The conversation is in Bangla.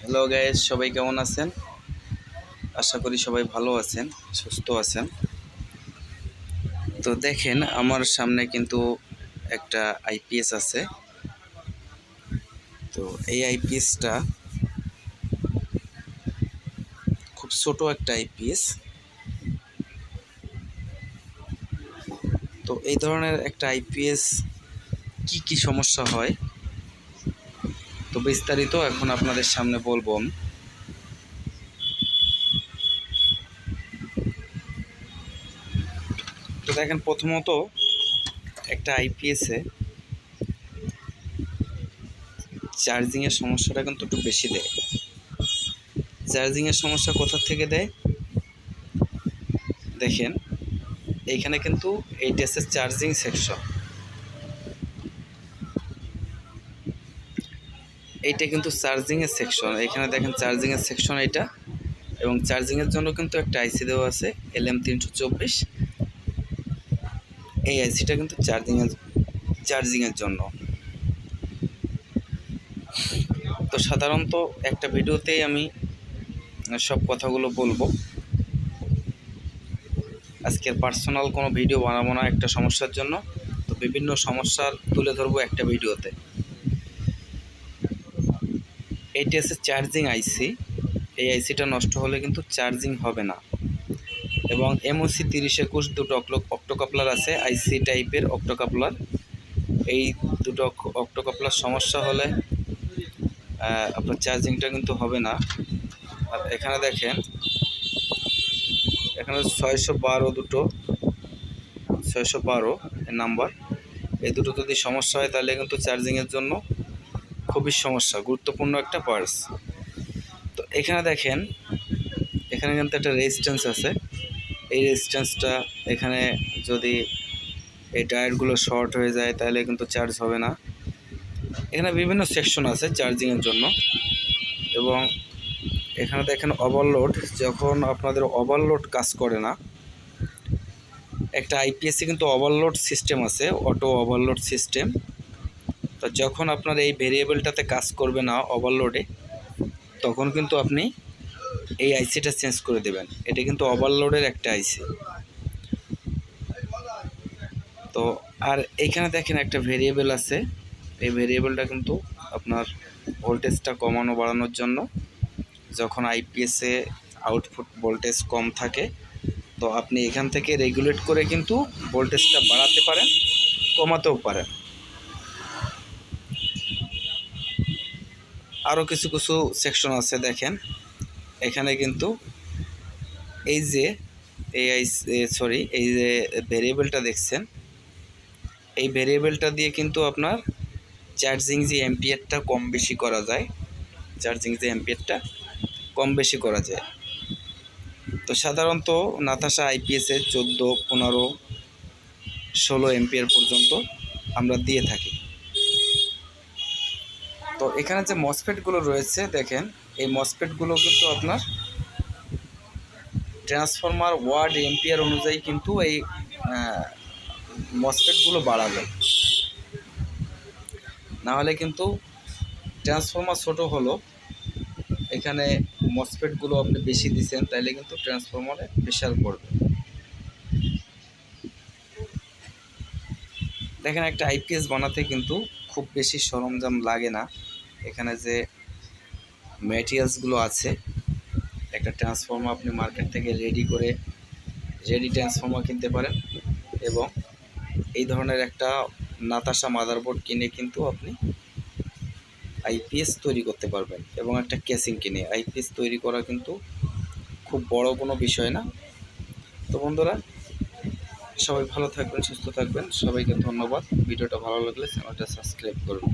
হ্যালো গাইস সবাই কেমন আছেন? আশা করি সবাই ভালো আছেন, সুস্থ আছেন। তো দেখেন, আমার সামনে কিন্তু একটা আইপিএস আছে। তো এই আইপিএসটা খুব ছোট একটা আইপিএস তো এই ধরনের একটা আইপিএস কি কি সমস্যা হয়? তো বিস্তারিত এখন আপনাদের সামনে বলব। তো দেখেন, প্রথমত একটা আইপিএসে চার্জিংয়ের সমস্যাটা কিন্তু একটু বেশি দেয়। চার্জিংয়ের সমস্যা কোথা থেকে দেয়? দেখেন এইখানে কিন্তু এইটা হচ্ছে চার্জিং সেকশন এইটা কিন্তু চার্জিংয়ের সেকশন এখানে দেখেন চার্জিংয়ের সেকশন এটা এবং চার্জিংয়ের জন্য কিন্তু একটা আইসি দেওয়া আছে এল এম তিনশো চব্বিশ। এই আইসিটা কিন্তু চার্জিংয়ের চার্জিংয়ের জন্য। তো সাধারণত একটা ভিডিওতেই আমি সব কথাগুলো বলব। আজকের পার্সোনাল কোনো ভিডিও বানাবো না একটা সমস্যার জন্য। তো বিভিন্ন সমস্যার তুলে ধরবো একটা ভিডিওতে। এইটি আছে চার্জিং আইসি এই আইসিটা নষ্ট হলে কিন্তু চার্জিং হবে না। এবং এমওসি তিরিশ একুশ দুটো অক্টোকাপলার আছে আইসি টাইপের অক্টোকাপলার এই দুটো অক্টোকাপলার সমস্যা হলে আপনার চার্জিংটা কিন্তু হবে না। আর এখানে দেখেন, এখানে ছয়শো বারো দুটো, ছয়শো বারো নাম্বার এই দুটো যদি সমস্যা হয় তাহলে কিন্তু চার্জিংয়ের জন্য খুবই সমস্যা, গুরুত্বপূর্ণ একটা পার্স তো এখানে দেখেন, এখানে কিন্তু একটা রেজিস্ট্যান্স আছে। এই রেজিস্ট্যান্সটা এখানে যদি এই টায়ারগুলো শর্ট হয়ে যায়, তাহলে কিন্তু চার্জ হবে না। এখানে বিভিন্ন সেকশন আছে চার্জিংয়ের জন্য। এবং এখানে দেখেন ওভারলোড যখন আপনাদের ওভারলোড কাজ করে না, একটা আইপিএসে কিন্তু ওভারলোড সিস্টেম আছে অটো ওভারলোড সিস্টেম তো যখন আপনার এই ভেরিয়েবলটাতে কাজ করবে না ওভারলোডে তখন কিন্তু আপনি এই আইসিটা চেঞ্জ করে দেবেন। এটা কিন্তু ওভারলোডের একটা আইসি তো আর এইখানে দেখেন একটা ভেরিয়েবল আছে। এই ভেরিয়েবলটা কিন্তু আপনার ভোল্টেজটা কমানো, বাড়ানোর জন্য যখন আইপিএসে আউটপুট ভোল্টেজ কম থাকে, তো আপনি এখান থেকে রেগুলেট করে কিন্তু ভোল্টেজটা বাড়াতে পারেন, কমাতেও পারেন। আরও কিছু কিছু সেকশন আছে, দেখেন। এখানে কিন্তু এই যে এই আই সরি এই যে ভেরিয়েবলটা দেখছেন, এই ভেরিয়েবলটা দিয়ে কিন্তু আপনার চার্জিং যে এম্পিয়ারটা কম বেশি করা যায় চার্জিং যে এম্পিয়ারটা কম বেশি করা যায়। তো সাধারণত নাতাশা আইপিএসে চোদ্দ, পনেরো, ষোলো এম্পিয়ার পর্যন্ত আমরা দিয়ে থাকি। তো এখানে যে মসফেটগুলো রয়েছে, দেখেন, এই মসফেটগুলো কিন্তু আপনার ট্রান্সফরমার ওয়ার্ড এম্পিয়ার অনুযায়ী কিন্তু এই মসফেটগুলো বাড়াবে। নাহলে কিন্তু ট্রান্সফরমার ছোট হলো, এখানে মসফেটগুলো আপনি বেশি দিচ্ছেন তাইলে কিন্তু ট্রান্সফরমারে প্রেশার পড়বে। দেখেন, একটা আইপিএস বানাতে কিন্তু খুব বেশি সরঞ্জাম লাগে না। এখানে যে ম্যাটেরিয়ালসগুলো আছে, একটা ট্রান্সফর্মার আপনি মার্কেট থেকে রেডি করে রেডি ট্রান্সফর্মার কিনতে পারেন এবং এই ধরনের একটা নাতাশা মাদারবোর্ড কিনে কিন্তু আপনি আইপিএস তৈরি করতে পারবেন এবং একটা কেসিং কিনে। আইপিএস তৈরি করা কিন্তু খুব বড় কোনো বিষয় না। তো বন্ধুরা, সবাই ভালো থাকবেন, সুস্থ থাকবেন। সবাইকে ধন্যবাদ। ভিডিওটা ভালো লাগলে চ্যানেলটা সাবস্ক্রাইব করবেন